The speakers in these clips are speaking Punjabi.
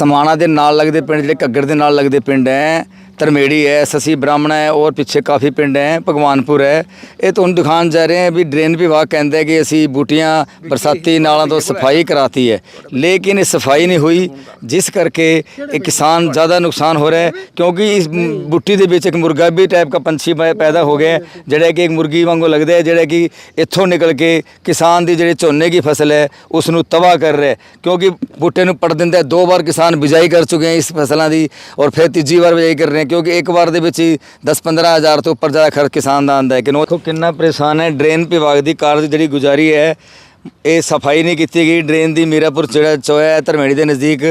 ਸਮਾਣਾ ਦੇ ਨਾਲ ਲੱਗਦੇ ਪਿੰਡ ਜਿਹੜੇ ਘੱਗਰ ਦੇ ਨਾਲ ਲੱਗਦੇ ਪਿੰਡ ਹੈ ਧਰਮੇੜੀ ਹੈ ਸਸੀ ਬ੍ਰਾਹਮਣਾ ਹੈ, ਔਰ ਪਿੱਛੇ ਕਾਫੀ ਪਿੰਡ ਹੈ, ਭਗਵਾਨਪੁਰ ਹੈ। ਇਹ ਤੁਹਾਨੂੰ ਦਿਖਾਉਣ ਜਾ ਰਹੇ ਹਾਂ ਵੀ ਡਰੇਨ ਵਿਭਾਗ ਕਹਿੰਦਾ ਹੈ ਕਿ ਅਸੀਂ ਬੂਟੀਆਂ ਬਰਸਾਤੀ ਨਾਲਾਂ ਤੋਂ ਸਫ਼ਾਈ ਕਰਾਤੀ ਹੈ। ਲੇਕਿਨ ਇਹ ਸਫ਼ਾਈ ਨਹੀਂ ਹੋਈ, ਜਿਸ ਕਰਕੇ ਇਹ ਕਿਸਾਨ ਜ਼ਿਆਦਾ ਨੁਕਸਾਨ ਹੋ ਰਿਹਾ ਹੈ, ਕਿਉਂਕਿ ਇਸ ਬੂਟੀ ਦੇ ਵਿੱਚ ਇੱਕ ਮੁਰਗਾ ਵੀ ਟਾਈਪ ਦਾ ਪੰਛੀ ਪੈ- ਪੈਦਾ ਹੋ ਗਿਆ ਜਿਹੜਾ ਕਿ ਇੱਕ ਮੁਰਗੀ ਵਾਂਗੂ ਲੱਗਦਾ ਹੈ, ਜਿਹੜਾ ਕਿ ਇੱਥੋਂ ਨਿਕਲ ਕੇ ਕਿਸਾਨ ਦੀ ਜਿਹੜੀ ਝੋਨੇ ਦੀ ਫਸਲ ਹੈ, ਉਸ ਨੂੰ ਤਬਾਹ ਕਰ ਰਿਹਾ ਕਿਉਂਕਿ ਬੂਟੇ ਨੂੰ ਪੜ ਦਿੰਦਾ ਦੋ ਵਾਰ ਕਿਸਾਨ ਬਿਜਾਈ ਕਰ ਚੁੱਕੇ ਹੈ ਇਸ ਫਸਲਾਂ ਦੀ, ਔਰ ਫਿਰ ਤੀਜੀ ਵਾਰ ਬਿਜਾਈ ਕਰ ਰਹੇ ਹੈ ਕਿਉਂਕਿ ਇੱਕ ਵਾਰ ਦੇ ਵਿੱਚ ਹੀ 10-15 ਹਜ਼ਾਰ ਤੋਂ ਉੱਪਰ ਜ਼ਿਆਦਾ ਖਰਚ ਕਿਸਾਨ ਦਾ ਆਉਂਦਾ ਹੈ ਕਿ ਦੇਖੋ ਕਿੰਨਾ ਪਰੇਸ਼ਾਨ ਹੈ। ਡਰੇਨ ਵਿਭਾਗ ਦੀ ਕਾਰਜ ਜਿਹੜੀ ਗੁਜ਼ਾਰੀ ਹੈ ਇਹ ਸਫ਼ਾਈ ਨਹੀਂ ਕੀਤੀ ਗਈ। ਡਰੇਨ ਦੀ ਮੀਰਾਪੁਰ ਜਿਹੜਾ ਚੋਇਆ ਹੈ, ਧਰਮੇੜੀ ਦੇ ਨਜ਼ਦੀਕ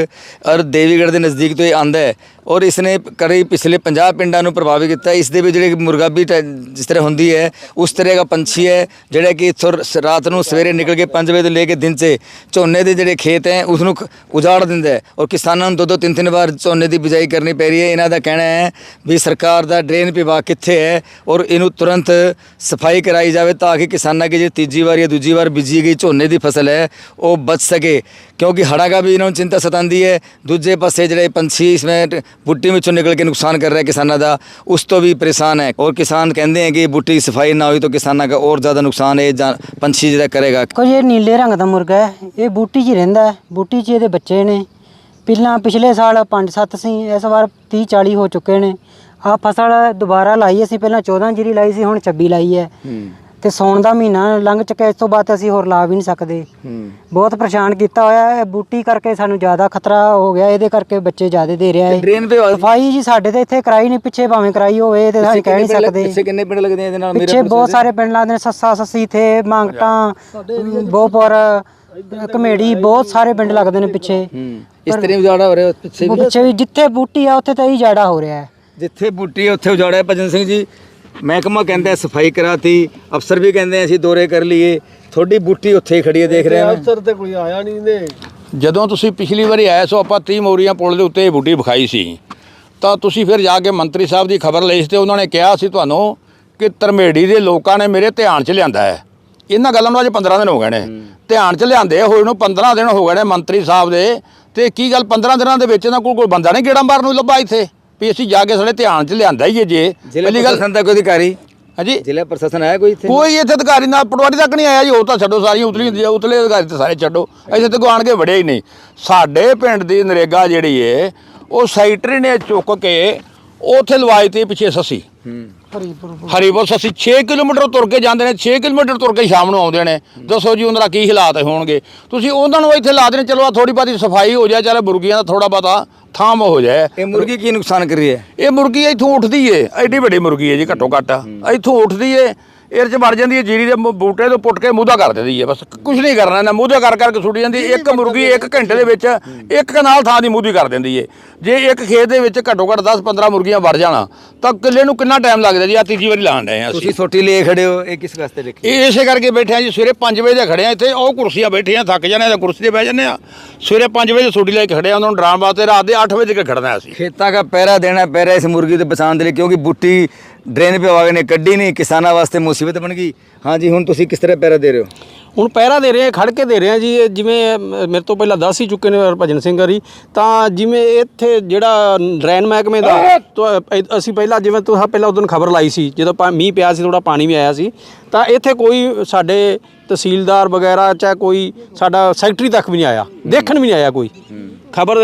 ਔਰ ਦੇਵੀਗੜ੍ਹ ਦੇ ਨਜ਼ਦੀਕ ਤੋਂ ਇਹ ਆਂਦਾ ਹੈ ਔਰ ਇਸ ਨੇ ਕਰੀ ਪਿਛਲੇ 50 ਪਿੰਡਾਂ ਨੂੰ ਪ੍ਰਭਾਵਿਤ ਕੀਤਾ। ਇਸ ਦੇ ਵਿੱਚ ਜਿਹੜੇ ਮੁਰਗਾਬੀ ਟੈ- ਜਿਸ ਤਰ੍ਹਾਂ ਹੁੰਦੀ ਹੈ, ਉਸ ਤਰ੍ਹਾਂ ਦਾ ਪੰਛੀ ਹੈ, ਜਿਹੜਾ ਕਿ ਇੱਥੋਂ ਰਾਤ ਨੂੰ ਸਵੇਰੇ ਨਿਕਲ ਕੇ 5 ਵਜੇ ਤੋਂ ਲੈ ਕੇ ਦਿਨ 'ਚ ਝੋਨੇ ਦੇ ਜਿਹੜੇ ਖੇਤ ਹੈ, ਉਸ ਨੂੰ ਉਜਾੜ ਦਿੰਦਾ ਹੈ ਔਰ ਕਿਸਾਨਾਂ ਨੂੰ ਦੋ ਦੋ ਤਿੰਨ ਤਿੰਨ ਵਾਰ ਝੋਨੇ ਦੀ ਬਿਜਾਈ ਕਰਨੀ ਪੈ ਰਹੀ ਹੈ। ਇਹਨਾਂ ਦਾ ਕਹਿਣਾ ਹੈ ਵੀ ਸਰਕਾਰ ਦਾ ਡਰੇਨ ਵਿਭਾਗ ਕਿੱਥੇ ਹੈ ਔਰ ਇਹਨੂੰ ਤੁਰੰਤ ਸਫ਼ਾਈ ਕਰਾਈ ਜਾਵੇ ਤਾਂ ਕਿ ਕਿਸਾਨਾਂ ਦੀ ਜੇ ਤੀਜੀ ਵਾਰ ਜਾਂ ਦੂਜੀ ਵਾਰ ਬੀਜੀ ਗਈ ਝੋਨੇ ਦੀ ਫਸਲ ਹੈ ਉਹ ਬਚ ਸਕੇ। ਕਿਉਂਕਿ ਹੜਾ ਦਾ ਵੀ ਇਹਨਾਂ ਨੂੰ ਚਿੰਤਾ ਸਤਾਉਂਦੀ ਹੈ। ਦੂਜੇ ਪਾਸੇ ਜਿਹੜੇ ਪੰਛੀ ਇਸ ਵਿੱਚ ਬੁੱਟੀ ਵਿੱਚੋਂ ਨਿਕਲ ਕੇ ਨੁਕਸਾਨ ਕਰ ਰਿਹਾ ਕਿਸਾਨਾਂ ਦਾ ਉਸ ਤੋਂ ਵੀ ਪਰੇਸ਼ਾਨ ਹੈ। ਔਰ ਕਿਸਾਨ ਕਹਿੰਦੇ ਹੈ ਕਿ ਬੁੱਟੀ ਦੀ ਸਫ਼ਾਈ ਨਾ ਹੋਈ ਤਾਂ ਕਿਸਾਨਾਂ ਦਾ ਹੋਰ ਜ਼ਿਆਦਾ ਨੁਕਸਾਨ ਇਹ ਪੰਛੀ ਜਿਹੜਾ ਕਰੇਗਾ। ਕੋਈ ਇਹ ਨੀਲੇ ਰੰਗ ਦਾ ਮੁਰਗਾ ਹੈ। ਇਹ ਬੂਟੀ 'ਚ ਹੀ ਰਹਿੰਦਾ ਹੈ। ਬੂਟੀ 'ਚ ਇਹਦੇ ਬੱਚੇ ਨੇ। ਪਹਿਲਾਂ ਪਿਛਲੇ ਸਾਲ 5-7 ਸੀ ਇਸ ਵਾਰ 30-40 ਹੋ ਚੁੱਕੇ ਨੇ। ਆ ਫਸਲ ਦੁਬਾਰਾ ਲਾਈ ਅਸੀਂ ਪਹਿਲਾਂ 14 ਜੀਰੀ ਲਾਈ ਸੀ ਹੁਣ 26 ਲਾਈ ਹੈ। ਤੇ ਸੌਣ ਦਾ ਮਹੀਨਾ ਲੰਘ ਚੁੱਕਿਆ ਇਸ ਤੋਂ ਬਾਅਦ ਅਸੀਂ ਹੋਰ ਲਾ ਵੀ ਨਹੀਂ ਸਕਦੇ। ਬਹੁਤ ਪਰੇਸ਼ਾਨ ਕੀਤਾ ਹੋਇਆ ਹੈ ਬੂਟੀ ਕਰਕੇ ਸਾਨੂੰ ਜ਼ਿਆਦਾ ਖਤਰਾ ਹੋ ਗਿਆ ਇਹਦੇ ਕਰਕੇ ਬੱਚੇ ਜ਼ਿਆਦਾ ਦੇ ਰਿਹਾ ਹੈ ਡਰੇਨ ਵਿਭਾਗ ਸਫ਼ਾਈ ਜੀ ਸਾਡੇ ਤੇ ਇੱਥੇ ਕਰਾਈ ਨਹੀਂ ਪਿੱਛੇ ਭਾਵੇਂ ਕਰਾਈ ਹੋਵੇ ਤੇ ਅਸੀਂ ਕਹਿ ਨਹੀਂ ਸਕਦੇ। ਪਿੱਛੇ ਕਿੰਨੇ ਪਿੰਡ ਲੱਗਦੇ ਆ ਇਹਦੇ ਨਾਲ ਪਿੱਛੇ ਬਹੁਤ ਸਾਰੇ ਪਿੰਡ ਲੱਗਦੇ ਨੇ ਸੱਸਾ ਸੱਸੀ ਥੇ ਮੰਗਟਾਂ ਬੋਪੁਰ ਕਮੇੜੀ ਬਹੁਤ ਸਾਰੇ ਪਿੰਡ ਲੱਗਦੇ ਨੇ ਪਿੱਛੇ। ਇਸ ਤਰ੍ਹਾਂ ਉਜਾੜਾ ਹੋ ਰਿਹਾ ਪਿੱਛੇ ਉਹ ਪਿੱਛੇ ਵੀ ਜਿੱਥੇ ਬੂਟੀ ਆ ਉੱਥੇ ਤਾਂ ਹੀ ਜਾੜਾ ਹੋ ਰਿਹਾ ਹੈ। ਜਿੱਥੇ ਬੂਟੀ ਹੈ ਉੱਥੇ ਉਜਾੜਿਆ ਭਜਨ ਸਿੰਘ ਜੀ ਮਹਿਕਮਾ ਕਹਿੰਦਾ ਸਫ਼ਾਈ ਕਰਾਤੀ ਅਫਸਰ ਵੀ ਕਹਿੰਦੇ ਅਸੀਂ ਦੌਰੇ ਕਰ ਲਈਏ। ਤੁਹਾਡੀ ਬੂਟੀ ਉੱਥੇ ਹੀ ਖੜੀ ਹੈ ਦੇਖ ਰਹੇ ਹਾਂ। ਅਫਸਰ ਤੇ ਕੋਈ ਆਇਆ ਨਹੀਂ ਨੇ ਜਦੋਂ ਤੁਸੀਂ ਪਿਛਲੀ ਵਾਰੀ ਆਏ ਸੋ ਆਪਾਂ 30 ਮੋਰੀਆਂ ਪੁਲ ਦੇ ਉੱਤੇ ਇਹ ਬੂਟੀ ਵਿਖਾਈ ਸੀ। ਤਾਂ ਤੁਸੀਂ ਫਿਰ ਜਾ ਕੇ ਮੰਤਰੀ ਸਾਹਿਬ ਦੀ ਖਬਰ ਲਈ ਸੀ ਤੇ ਉਹਨਾਂ ਨੇ ਕਿਹਾ ਸੀ ਤੁਹਾਨੂੰ ਕਿ ਧਰਮੇੜੀ ਦੇ ਲੋਕਾਂ ਨੇ ਮੇਰੇ ਧਿਆਨ 'ਚ ਲਿਆਂਦਾ ਹੈ। ਇਹਨਾਂ ਗੱਲਾਂ ਨੂੰ ਅੱਜ 15 ਦਿਨ ਹੋ ਗਏ ਨੇ। ਧਿਆਨ 'ਚ ਲਿਆਂਦੇ ਹੋਏ ਨੂੰ 15 ਦਿਨ ਹੋ ਗਏ ਨੇ ਮੰਤਰੀ ਸਾਹਿਬ ਦੇ। ਤੇ ਕੀ ਗੱਲ 15 ਦਿਨਾਂ ਦੇ ਵਿੱਚ ਇਹਨਾਂ ਕੋਲ ਕੋਈ ਬੰਦਾ ਨਹੀਂ ਗੇੜਾ ਮਾਰਨ ਨੂੰ ਲੱਭਾ ਇੱਥੇ? ਵੀ ਅਸੀਂ ਜਾ ਕੇ ਸਾਡੇ ਧਿਆਨ 'ਚ ਲਿਆਂਦਾ ਹੀ ਹੈ ਜੇ। ਪਹਿਲੀ ਗੱਲ ਦਾ ਕੋਈ ਅਧਿਕਾਰੀ? ਹਾਂਜੀ। ਜ਼ਿਲ੍ਹਾ ਪ੍ਰਸ਼ਾਸਨ ਆਇਆ ਕੋਈ ਇੱਥੇ? ਕੋਈ ਇੱਥੇ ਅਧਿਕਾਰੀ ਨਾਲ ਪਟਵਾਰੀ ਤੱਕ ਨਹੀਂ ਆਇਆ ਜੀ ਉਹ ਤਾਂ ਛੱਡੋ ਸਾਰੀਆਂ ਉਤਲੀ ਹੁੰਦੀਆਂ ਉਤਲੇ ਅਧਿਕਾਰੀ ਤਾਂ ਸਾਰੇ ਛੱਡੋ। ਇੱਥੇ ਤੱਕ ਆਣ ਕੇ ਵੜਿਆ ਹੀ ਨਹੀਂ। ਸਾਡੇ ਪਿੰਡ ਦੀ ਨਰੇਗਾ ਜਿਹੜੀ ਏ ਉਹ ਸੈਕਟਰੀ ਨੇ ਚੁੱਕ ਕੇ ਉੱਥੇ ਲਵਾਈ ਤੇ ਪਿੱਛੇ ਸੱਸੀ। ਹਰੀਪੁਰ ਸੱਸੀ 6 ਕਿਲੋਮੀਟਰ ਤੁਰ ਕੇ ਜਾਂਦੇ ਨੇ 6 ਕਿਲੋਮੀਟਰ ਤੁਰ ਕੇ ਸ਼ਾਮ ਨੂੰ ਆਉਂਦੇ ਨੇ। ਦੱਸੋ ਜੀ ਉਹਨਾਂ ਦਾ ਕੀ ਹਾਲਾਤ ਹੋਣਗੇ? ਤੁਸੀਂ ਉਹਨਾਂ ਨੂੰ ਇੱਥੇ ਲਾ ਦੇਣੇ ਚਲੋ ਆ ਥੋੜੀ ਬਾਤੀ ਸਫ਼ਾਈ ਹੋ ਜਾਏ ਚੱਲ ਮੁਰਗੀਆਂ ਦਾ ਥੋੜਾ ਬਾਤਾ ਥਾਮ ਹੋ। ਜਾਏ ਇਹ ਮੁਰਗੀ ਕੀ ਨੁਕਸਾਨ ਕਰ ਰਹੀ ਹੈ? ਇਹ ਮੁਰਗੀ ਇੱਥੋਂ ਉੱਠਦੀ ਏ। ਐਡੀ ਵੱਡੀ ਮੁਰਗੀ ਏ ਜੀ ਘੱਟੋ ਘੱਟ। ਇੱਥੋਂ ਉੱਠਦੀ ਏ। ਇਹਦੇ ਚ ਵੜ ਜਾਂਦੀ ਏ ਜੀਰੀ ਦੇ ਮ- ਬੂਟੇ ਤੋਂ ਪੁੱਟ ਕੇ ਮੂਧਾ ਕਰ ਦਿੰਦੀ ਏ ਬਸ ਕੁਝ ਨਹੀਂ ਕਰਨਾ ਇਹਨਾਂ ਮੂਧਾ ਕਰ ਕਰਕੇ ਸੁੱਟ ਜਾਂਦੀ ਏ। ਇੱਕ ਮੁਰਗੀ ਇੱਕ ਘੰਟੇ ਦੇ ਵਿੱਚ ਇੱਕ ਕਨਾਲ ਥਾਂ ਦੀ ਮੂਧੀ ਕਰ ਦਿੰਦੀ ਏ ਜੇ ਇੱਕ ਖੇਤ ਦੇ ਵਿੱਚ ਘੱਟੋ ਘੱਟ 10 15 ਮੁਰਗੀਆਂ ਵੜ ਜਾਣਾ ਤਾਂ ਕਿੱਲੇ ਨੂੰ ਕਿੰਨਾ ਟਾਈਮ ਲੱਗਦਾ ਜੀ? ਆ ਤੀਜੀ ਵਾਰੀ ਲਾਣ ਆ ਅਸੀਂ। ਤੁਸੀਂ ਸੋਟੀ ਲਈ ਖੜੇ ਹੋ ਇਹ ਕਿਸ ਵਾਸਤੇ ਰੱਖੀ ਇਹ ਇਸੇ ਕਰਕੇ ਬੈਠੇ ਆ ਜੀ ਸਵੇਰੇ 5 ਵਜੇ ਦੇ ਖੜੇ ਆ ਇੱਥੇ ਉਹ ਕੁਰਸੀਆਂ ਬੈਠੇ ਆ ਥੱਕ ਜਾਂਦੇ ਆ ਤਾਂ ਕੁਰਸੀ ਤੇ ਬਹਿ ਜਾਂਦੇ ਆ। ਸਵੇਰੇ 5 ਵਜੇ ਛੁੱਟੀ ਲੈ ਕੇ ਖੜੇ ਆ ਉਹਨਾਂ ਨੂੰ ਡਰਾਉਣ ਵਾਸਤੇ ਰਾਤ ਦੇ 8 ਵਜੇ ਤੱਕ ਖੜਨਾ ਅਸੀਂ। ਖੇਤਾਂ ਦਾ ਪਹਿਰਾ ਦੇਣਾ ਪੈ ਰਿਹਾ ਇਸ ਮੁਰਗੀ ਦੇ ਬਚਾਉਣ ਦੇ ਲਈ ਕਿਉਂਕਿ ਬੁੱਟੀ ਡਰੇਨ ਵਿਭਾਗ ਨੇ ਕੱਢੀ ਨਹੀਂ ਕਿਸਾਨਾਂ ਵਾਸਤੇ ਮੁਸੀਬਤ ਬਣ ਗਈ। ਹਾਂਜੀ ਹੁਣ ਤੁਸੀਂ ਕਿਸ ਤਰ੍ਹਾਂ ਪਹਿਰਾ ਦੇ ਰਹੇ ਹੋ? ਹੁਣ ਪਹਿਰਾ ਦੇ ਰਹੇ ਆ ਖੜ ਕੇ ਦੇ ਰਹੇ ਆ ਜੀ ਇਹ ਜਿਵੇਂ ਮੇਰੇ ਤੋਂ ਪਹਿਲਾਂ ਦੱਸ ਹੀ ਚੁੱਕੇ ਨੇ ਹਰਭਜਨ ਸਿੰਘ ਹਰੀ। ਤਾਂ ਜਿਵੇਂ ਇੱਥੇ ਜਿਹੜਾ ਡਰੇਨ ਮਹਿਕਮੇ ਦਾ ਅਸੀਂ ਪਹਿਲਾਂ ਜਿਵੇਂ ਤੁਸੀਂ ਪਹਿਲਾਂ ਉਦੋਂ ਖਬਰ ਲਾਈ ਸੀ ਜਦੋਂ ਮੀਂਹ ਪਿਆ ਸੀ ਥੋੜਾ ਪਾਣੀ ਵੀ ਆਇਆ ਸੀ। ਤਾਂ ਇੱਥੇ ਕੋਈ ਸਾਡੇ ਤਹਿਸੀਲਦਾਰ ਵਗੈਰਾ ਚਾਹੇ ਕੋਈ ਸਾਡਾ ਸੈਕਟਰੀ ਤੱਕ ਵੀ ਨਹੀਂ ਆਇਆ ਦੇਖਣ ਵੀ ਨਹੀਂ ਆਇਆ ਕੋਈ। ਖਬਰ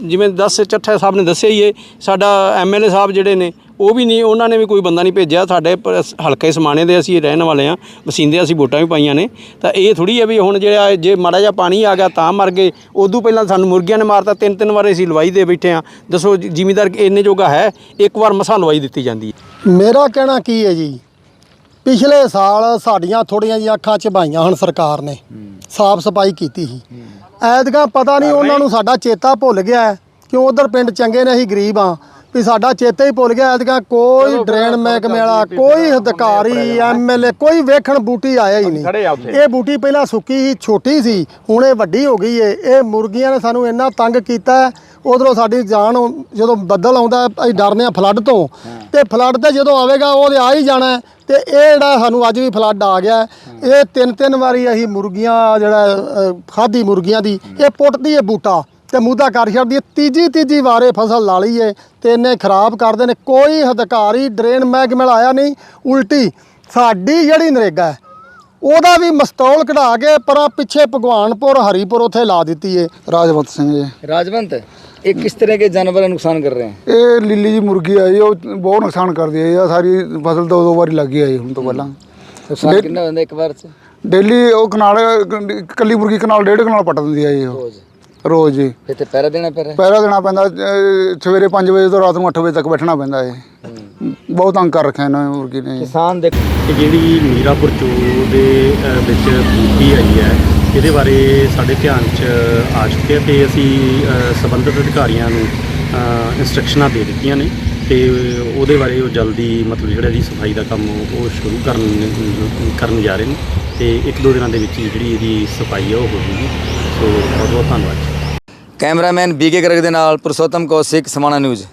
ਜਿਵੇਂ ਦੱਸ ਚੱਠਾ ਸਾਹਿਬ ਨੇ ਦੱਸਿਆ ਹੀ ਹੈ ਸਾਡਾ ਐਮਐਲਏ ਸਾਹਿਬ ਜਿਹੜੇ ਨੇ ਉਹ ਵੀ ਨਹੀਂ ਉਹਨਾਂ ਨੇ ਵੀ ਕੋਈ ਬੰਦਾ ਨਹੀਂ ਭੇਜਿਆ। ਸਾਡੇ ਪ- ਹਲਕੇ ਸਮਾਣੇ ਦੇ ਅਸੀਂ ਰਹਿਣ ਵਾਲੇ ਆ ਵਸਿੰਦੇ ਅਸੀਂ ਵੋਟਾਂ ਵੀ ਪਾਈਆਂ ਨੇ। ਤਾਂ ਇਹ ਥੋੜੀ ਹੈ ਵੀ ਹੁਣ ਜਿਹੜਾ ਜੇ ਮਾੜਾ ਜਿਹਾ ਪਾਣੀ ਆ ਗਿਆ ਤਾਂ ਮਰ ਗਏ। ਉਦੋਂ ਪਹਿਲਾਂ ਸਾਨੂੰ ਮੁਰਗੀਆਂ ਨੇ ਮਾਰਤਾ ਤਿੰਨ ਤਿੰਨ ਵਾਰ ਅਸੀਂ ਲਵਾਈ ਦੇ ਬੈਠੇ ਆ ਦੱਸੋ ਜ਼ਿਮੀਂਦਾਰ ਇੰਨੇ ਜੋਗਾ ਹੈ ਇੱਕ ਵਾਰ ਮਸਾਂ ਲਵਾਈ ਦਿੱਤੀ ਜਾਂਦੀ ਹੈ। ਮੇਰਾ ਕਹਿਣਾ ਕੀ ਹੈ ਜੀ? ਪਿਛਲੇ ਸਾਲ ਸਾਡੀਆਂ ਥੋੜੀਆਂ ਜਿਹੀਆਂ ਅੱਖਾਂ ਝਬਾਈਆਂ ਹੁਣ ਸਰਕਾਰ ਨੇ। ਸਾਫ਼ ਸਫ਼ਾਈ ਕੀਤੀ ਸੀ। ਐਤਕਾਂ ਪਤਾ ਨਹੀਂ ਉਹਨਾਂ ਨੂੰ ਸਾਡਾ ਚੇਤਾ ਭੁੱਲ ਗਿਆ ਹੈ ਕਿਉਂ ਉਧਰ ਪਿੰਡ ਚੰਗੇ ਨੇ ਅਸੀਂ ਗਰੀਬ ਆ ਵੀ ਸਾਡਾ ਚੇਤਾ ਹੀ ਭੁੱਲ ਗਿਆ ਐਤਕਾਂ ਕੋਈ ਡਰੇਨ ਮਹਿਕਮੇ ਵਾਲਾ ਕੋਈ ਅਧਿਕਾਰੀ ਐਮਐਲਏ ਕੋਈ ਵੇਖਣ ਬੂਟੀ ਆਇਆ ਹੀ। ਨਹੀਂ। ਇਹ ਬੂਟੀ ਪਹਿਲਾਂ ਸੁੱਕੀ ਸੀ ਛੋਟੀ ਸੀ ਹੁਣ ਇਹ ਵੱਡੀ ਹੋ ਗਈ ਏ। ਇਹ ਮੁਰਗੀਆਂ ਨੇ ਸਾਨੂੰ ਇੰਨਾ ਤੰਗ ਕੀਤਾ ਉਧਰੋਂ ਸਾਡੀ ਜਾਨ ਜਦੋਂ ਬੱਦਲ ਆਉਂਦਾ ਅਸੀਂ ਡਰਦੇ ਆ ਫਲੱਡ ਤੋਂ। ਤੇ ਫਲੱਡ ਤੇ ਜਦੋਂ ਆਵੇਗਾ ਉਹ ਆ ਹੀ ਜਾਣਾ। ਤੇ ਇਹ ਜਿਹੜਾ ਸਾਨੂੰ ਅੱਜ ਵੀ ਫਲੱਡ ਆ ਗਿਆ ਇਹ ਤਿੰਨ ਤਿੰਨ ਵਾਰੀ ਅਸੀਂ ਮੁਰਗੀਆਂ ਜਿਹੜਾ ਖਾਦੀ ਮੁਰਗੀਆਂ ਦੀ ਇਹ ਪੁੱਟਦੀ ਏ ਬੂਟਾ। ਤੇ ਮੂਦਾ ਕਰ ਛੱਡਦੀ ਹੈ ਤੀਜੀ ਤੀਜੀ ਵਾਰੇ ਫਸਲ ਲਾ ਲਈਏ ਤੇ ਇਹਨੇ ਖਰਾਬ ਕਰਦੇ ਨੇ ਕੋਈ ਅਧਿਕਾਰੀ ਡਰੇਨ ਮਹਿਕਮੇ ਵਾਲਾ ਆਇਆ ਨਹੀਂ ਉਲਟੀ ਸਾਡੀ ਜਿਹੜੀ ਨਰੇਗਾ ਹੈ, ਉਹਦਾ ਵੀ ਮਸਤੌਲ ਕਢਾ ਕੇ ਪਰਾਂ ਪਿੱਛੇ ਭਗਵਾਨਪੁਰ ਹਰੀਪੁਰ ਉੱਥੇ ਲਾ ਦਿੱਤੀ ਏ ਰਾਜਵੰਤ ਸਿੰਘ ਜੀ राजवंत ये किस तरह के जानवर नुकसान कर रहे हैं ਇਹ ਲੀਲੀ ਜੀ ਮੁਰਗੀ ਆ ਜੀ ਉਹ ਬਹੁਤ ਨੁਕਸਾਨ ਕਰਦੀ ਹੈ ਜੀ ਆਹ ਸਾਰੀ ਫਸਲ ਦੋ ਦੋ ਵਾਰੀ ਲੱਗੀ ਆ ਜੀ ਹੁਣ ਤੋਂ ਪਹਿਲਾਂ नुकसान कितना होता है एक बार से ਡੇਲੀ ਉਹ ਕਨਾਲ ਕੱਲੀ ਮੁਰਗੀ ਕਨਾਲ ਡੇਢ ਕਨਾਲ ਪੱਟ ਦਿੰਦੀ ਆ ਜੀ ਉਹ रोज ਰੋਜ਼ ਜੀ। ਫਿਰ ਤੇ ਪਹਿਰਾ ਦੇਣਾ ਪੈ ਰਿਹਾ ਪਹਿਰਾ ਦੇਣਾ ਪੈਂਦਾ ਸਵੇਰੇ 5 ਵਜੇ ਤੋਂ ਰਾਤ ਨੂੰ 8 ਵਜੇ ਤੱਕ ਬੈਠਣਾ ਪੈਂਦਾ ਇਹ। ਬਹੁਤ ਤੰਗ ਕਰ ਰੱਖਿਆ ਇਹਨਾਂ ਨੇ ਮੁਰਗੀ ਨੇ ਕਿਸਾਨ ਦੇ ਜਿਹੜੀ ਮੀਰਾਪੁਰ ਚੋ ਦੇ ਵਿੱਚ ਬੂਟੀ ਆਈ ਹੈ ਇਹਦੇ ਬਾਰੇ ਸਾਡੇ ਧਿਆਨ 'ਚ ਆ ਚੁੱਕਿਆ ਤੇ ਅਸੀਂ ਅ, ਸੰਬੰਧਿਤ ਅਧਿਕਾਰੀਆਂ ਨੂੰ ਅ, ਇੰਸਟਰਕਸ਼ਨਾਂ ਦੇ ਦਿੱਤੀਆਂ ਨੇ ਤੇ ਉਹਦੇ ਬਾਰੇ ਉਹ ਜਲਦੀ ਮਤਲਬ ਜਿਹੜਾ ਇਹਦੀ ਸਫ਼ਾਈ ਦਾ ਕੰਮ ਉਹ ਸ਼ੁਰੂ ਕਰਨ ਕਰਨ ਜਾ ਰਹੇ ਨੇ ਤੇ ਇੱਕ ਦੋ ਦਿਨਾਂ ਦੇ ਵਿੱਚ ਜਿਹੜੀ ਇਹਦੀ ਸਫ਼ਾਈ ਆ ਉਹ ਹੋ ਜੂਗੀ ਸੋ ਬਹੁਤ ਬਹੁਤ ਧੰਨਵਾਦ ਕੈਮਰਾਮੈਨ ਬੀਕੇ ਗਰਗ ਦੇ ਨਾਲ ਪੁਰਸ਼ੋਤਮ ਕੌਸ਼ਿਕ ਸਮਾਣਾ ਨਿਊਜ਼।